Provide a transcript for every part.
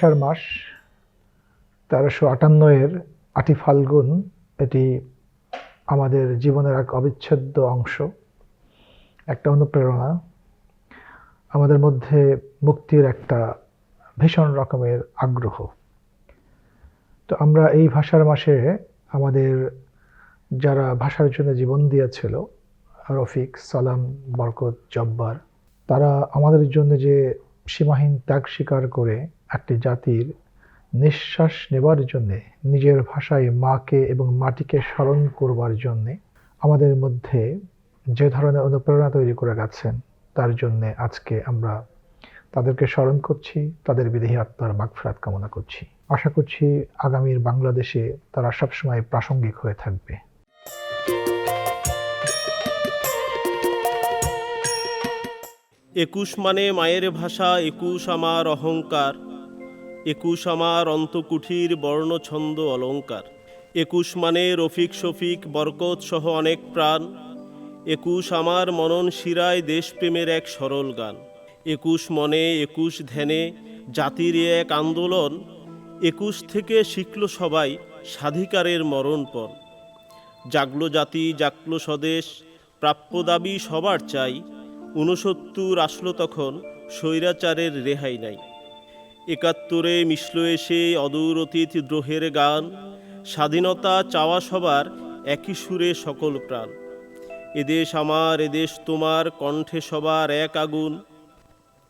ভাষার মাস, তেরোশো আটান্ন এর আটি ফাল্গুন, এটি আমাদের জীবনের এক অবিচ্ছেদ্য অংশ, একটা অনুপ্রেরণা। আমাদের মধ্যে মুক্তির একটা ভীষণ রকমের আগ্রহ। তো আমরা এই ভাষার মাসে আমাদের যারা ভাষার জন্য জীবন দিয়েছিল, রফিক, সালাম, বরকত, জব্বার, তারা আমাদের জন্য যে সীমাহীন ত্যাগ স্বীকার করে একটি জাতির নিঃশ্বাস নেবার জন্যে, নিজের ভাষায় মাকে এবং মাটিকে স্মরণ করবার জন্যে আমাদের মধ্যে যে ধরনের অনুপ্রেরণা তৈরি করে গেছেন, তার জন্যে আজকে আমরা তাদেরকে স্মরণ করছি, তাদের বিদেহী আত্মার মাগফরাত কামনা করছি। আশা করছি আগামীর বাংলাদেশে তারা সবসময় প্রাসঙ্গিক হয়ে থাকবে। একুশ মানে মায়ের ভাষা, একুশ আমার অহংকার, একুশ আমার অন্তকুঠির বর্ণছন্দ অলঙ্কার একুশ মানে রফিক শফিক, বরকত সহ অনেক প্রাণ। একুশ আমার মনন শিরায় দেশপ্রেমের এক সরল গান। একুশ মনে, একুশ ধ্যানে জাতির এক আন্দোলন। একুশ থেকে শিখল সবাই স্বাধিকারের মরণপণ। জাগলো জাতি, জাগলো স্বদেশ, প্রাপ্য দাবি সবার চাই। ঊনসত্তর আসলো তখন, স্বৈরাচারের রেহাই নাই। একাত্তরে মিশল এসে অদূর অতীত দ্রোহের গান, স্বাধীনতা চাওয়া সবার একই সুরে সকল প্রাণ। এদেশ আমার এদেশ তোমার, কণ্ঠে সবার এক আগুন।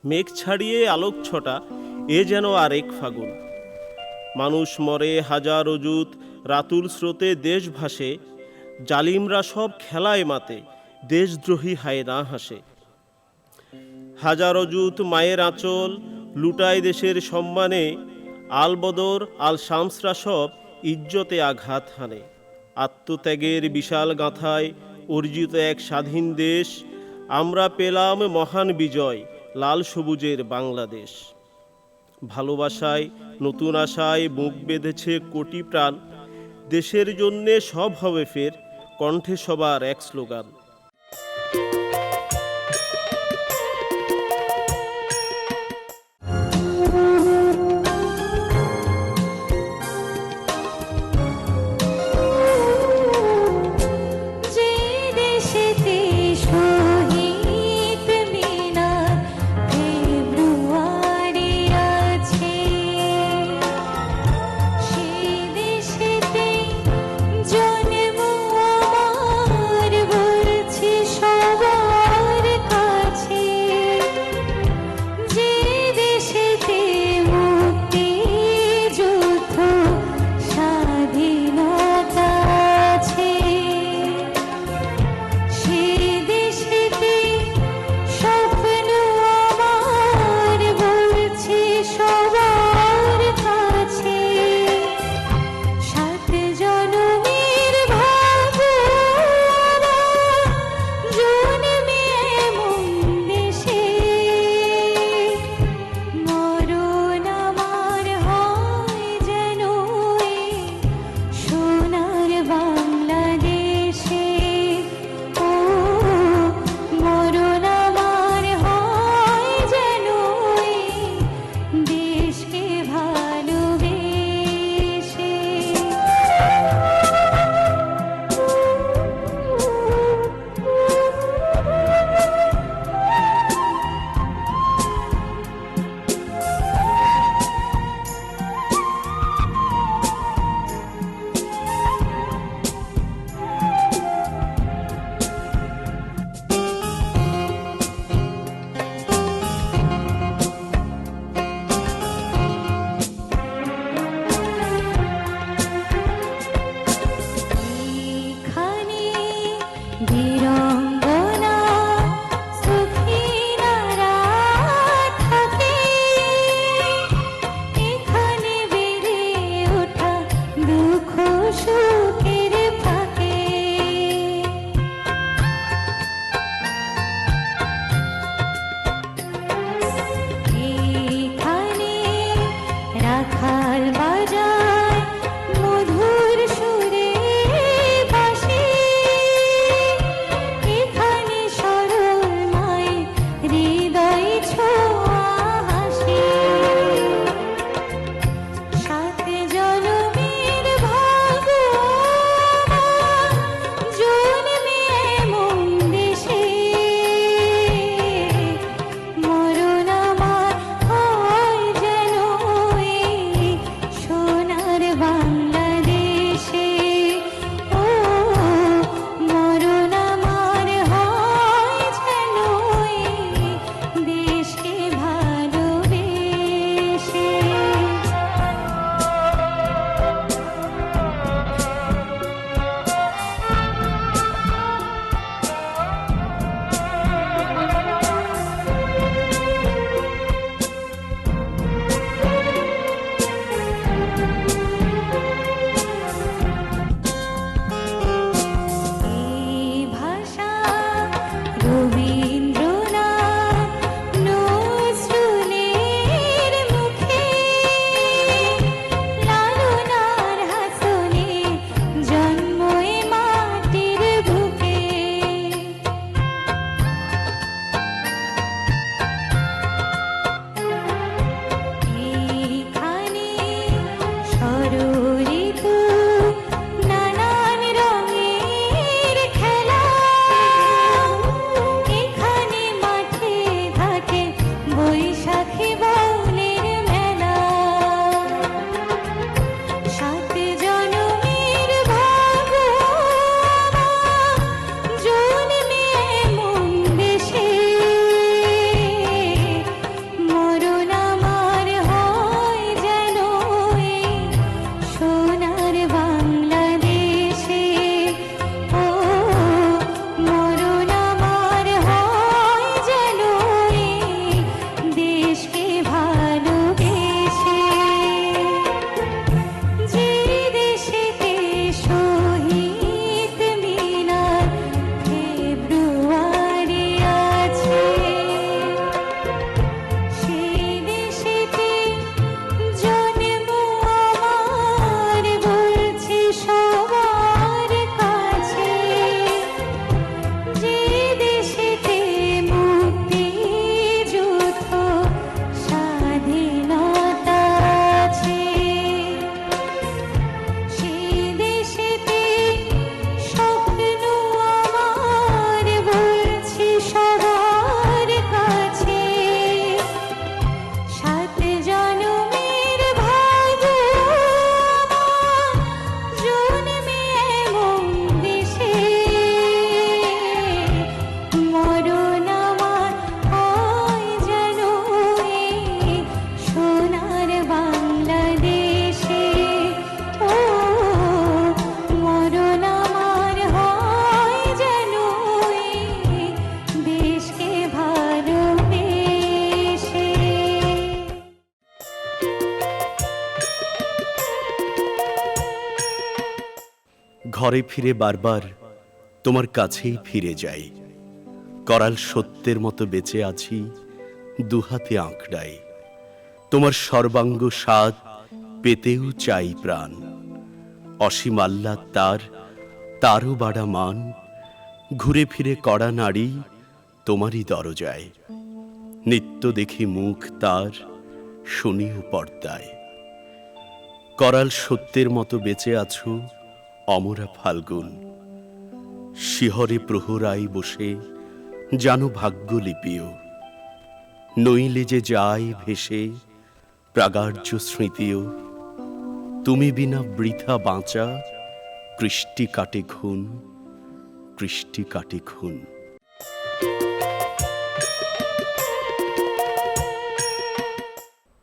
মেঘ ছাড়িয়ে আলোক ছটা, এ যেন আর এক ফাগুন। মানুষ মরে হাজার অজুত রাতুল স্রোতে দেশ ভাসে, জালিমরা সব খেলায় মাতে, দেশদ্রোহী হায় না হাসে। হাজার অজুত মায়ের আঁচল লুটায় দেশের সম্মানে, আলবদর আল শামসরা সব ইজ্জতে আঘাত হানে। আত্মত্যাগের বিশাল গাঁথায় অর্জিত এক স্বাধীন দেশ, আমরা পেলাম মহান বিজয়, লাল সবুজের বাংলাদেশ। ভালোবাসায়, নতুন আশায় বুক বেঁধেছে কোটি প্রাণ, দেশের জন্যে সব হবে ফের, কণ্ঠে সবার এক স্লোগান। ঘরে ফিরে বারবার তোমার কাছেই ফিরে যাই। করাল সত্যের মতো বেঁচে আছি, দুহাতে আঁকড়াই। তোমার সর্বাঙ্গ স্বাদ পেতেও চাই প্রাণ। অসীম আল্লাহ তার, তারও বাড়া মান। ঘুরে ফিরে কড়া নাড়ি তোমারই দরজায়। নিত্য দেখি মুখ তার, শুনিও পর্দায়। করাল সত্যের মতো বেঁচে আছো অমরা ফাল্গুন। শিহরে প্রহরাই বসে জানো ভাগ্য লিপিও। নইলে যে যায় ভেসে প্রাগার্য স্মৃতিও। তুমি বিনা বৃথা বাঁচা, কৃষ্টি কাটে খুন, কৃষ্টি কাটে খুন।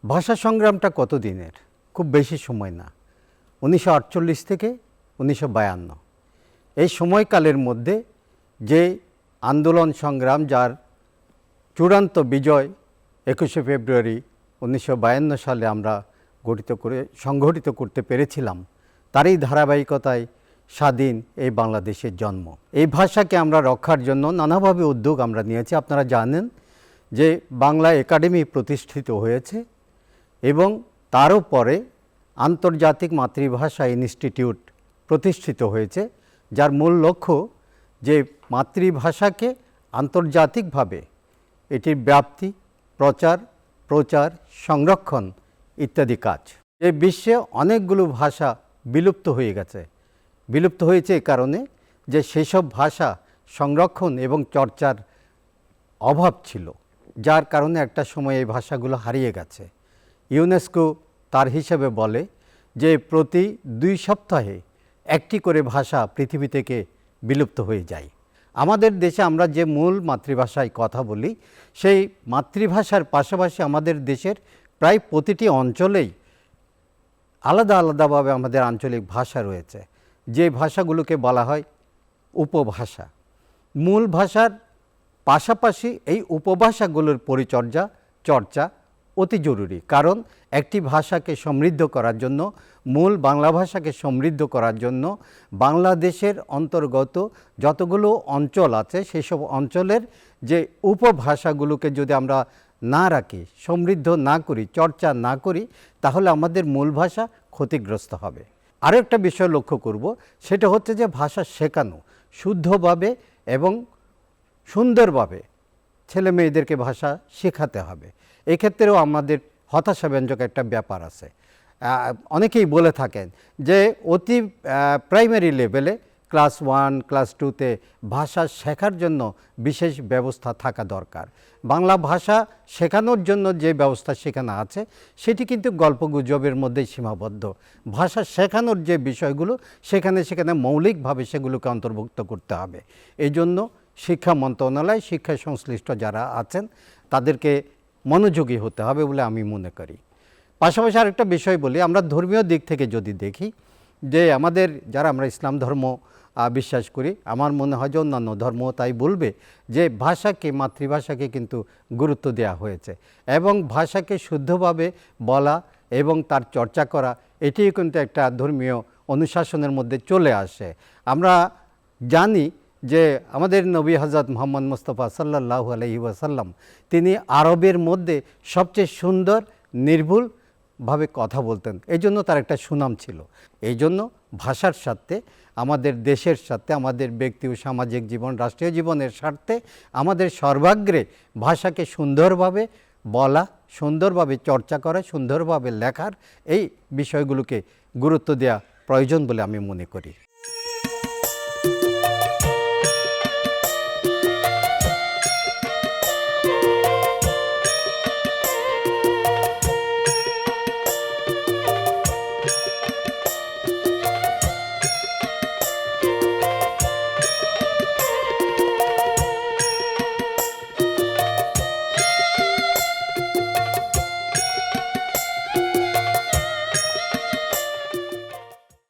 ভাষা সংগ্রামটা কত দিনের খুব বেশি সময় না। উনিশশো আটচল্লিশ থেকে উনিশশো বায়ান্ন। এই সময়কালের মধ্যে যে আন্দোলন সংগ্রাম, যার চূড়ান্ত বিজয় একুশে ফেব্রুয়ারি উনিশশো বায়ান্ন সালে আমরা গঠিত করে সংগঠিত করতে পেরেছিলাম, তারই ধারাবাহিকতায় স্বাধীন এই বাংলাদেশের জন্ম। এই ভাষাকে আমরা রক্ষার জন্য নানাভাবে উদ্যোগ আমরা নিয়েছি। আপনারা জানেন যে বাংলা একাডেমি প্রতিষ্ঠিত হয়েছে এবং তারও পরে আন্তর্জাতিক মাতৃভাষা ইনস্টিটিউট প্রতিষ্ঠিত হয়েছে, যার মূল লক্ষ্য যে মাতৃভাষাকে আন্তর্জাতিকভাবে এটির ব্যাপ্তি, প্রচার প্রচার, সংরক্ষণ ইত্যাদি কাজ। এই বিশ্বে অনেকগুলো ভাষা বিলুপ্ত হয়ে গেছে। বিলুপ্ত হয়েছে এই কারণে যে সেসব ভাষা সংরক্ষণ এবং চর্চার অভাব ছিল, যার কারণে একটা সময় এই ভাষাগুলো হারিয়ে গেছে। ইউনেস্কো তার হিসেবে বলে যে প্রতি দুই সপ্তাহে একটি করে ভাষা পৃথিবী থেকে বিলুপ্ত হয়ে যায়। আমাদের দেশে আমরা যে মূল মাতৃভাষায় কথা বলি, সেই মাতৃভাষার পাশাপাশি আমাদের দেশের প্রায় প্রতিটি অঞ্চলেই আলাদা আলাদাভাবে আমাদের আঞ্চলিক ভাষা রয়েছে। যে ভাষাগুলোকে বলা হয় উপভাষা। মূল ভাষার পাশাপাশি এই উপভাষাগুলোর পরিচর্যা, চর্চা অতি জরুরি। কারণ একটি ভাষাকে সমৃদ্ধ করার জন্য, মূল বাংলা ভাষাকে সমৃদ্ধ করার জন্য বাংলাদেশের অন্তর্গত যতগুলো অঞ্চল আছে, সেসব অঞ্চলের যে উপভাষাগুলোকে যদি আমরা না রাখি, সমৃদ্ধ না করি, চর্চা না করি, তাহলে আমাদের মূল ভাষা ক্ষতিগ্রস্ত হবে। আরও একটা বিষয় লক্ষ্য করব, সেটা হচ্ছে যে ভাষা শেখানো, শুদ্ধভাবে এবং সুন্দরভাবে ছেলে মেয়েদেরকে ভাষা শেখাতে হবে। এক্ষেত্রেও আমাদের হতাশাব্যঞ্জক একটা ব্যাপার আছে। অনেকেই বলে থাকেন যে অতি প্রাইমারি লেভেলে ক্লাস ওয়ান ক্লাস টুতে ভাষা শেখার জন্য বিশেষ ব্যবস্থা থাকা দরকার। বাংলা ভাষা শেখানোর জন্য যে ব্যবস্থা সেখানে আছে, সেটি কিন্তু গল্পগুজবের মধ্যেই সীমাবদ্ধ। ভাষা শেখানোর যে বিষয়গুলো, সেখানে সেখানে মৌলিকভাবে সেগুলোকে অন্তর্ভুক্ত করতে হবে। এই জন্য শিক্ষা মন্ত্রণালয়, শিক্ষা সংশ্লিষ্ট যারা আছেন, তাদেরকে মনোযোগী হতে হবে বলে আমি মনে করি। পাশাপাশি আরেকটা বিষয় বলি, আমরা ধর্মীয় দিক থেকে যদি দেখি যে আমাদের যারা আমরা ইসলাম ধর্ম বিশ্বাস করি, আমার মনে হয় যে অন্যান্য ধর্ম তাই বলবে যে ভাষাকে, মাতৃভাষাকে কিন্তু গুরুত্ব দেওয়া হয়েছে এবং ভাষাকে শুদ্ধভাবে বলা এবং তার চর্চা করা, এটিও কিন্তু একটা ধর্মীয় অনুশাসনের মধ্যে চলে আসে। আমরা জানি যে আমাদের নবী হজরত মোহাম্মদ মুস্তফা সাল্লাহ আলহি ওয়াসাল্লাম, তিনি আরবের মধ্যে সবচেয়ে সুন্দর নির্ভুলভাবে কথা বলতেন। এই জন্য তার একটা সুনাম ছিল। এই জন্য ভাষার স্বার্থে, আমাদের দেশের সাথে আমাদের ব্যক্তি ও সামাজিক জীবন, রাষ্ট্রীয় জীবনের স্বার্থে, আমাদের সর্বাগ্রে ভাষাকে সুন্দরভাবে বলা, সুন্দরভাবে চর্চা করা, সুন্দরভাবে লেখার এই বিষয়গুলোকে গুরুত্ব দেওয়া প্রয়োজন বলে আমি মনে করি।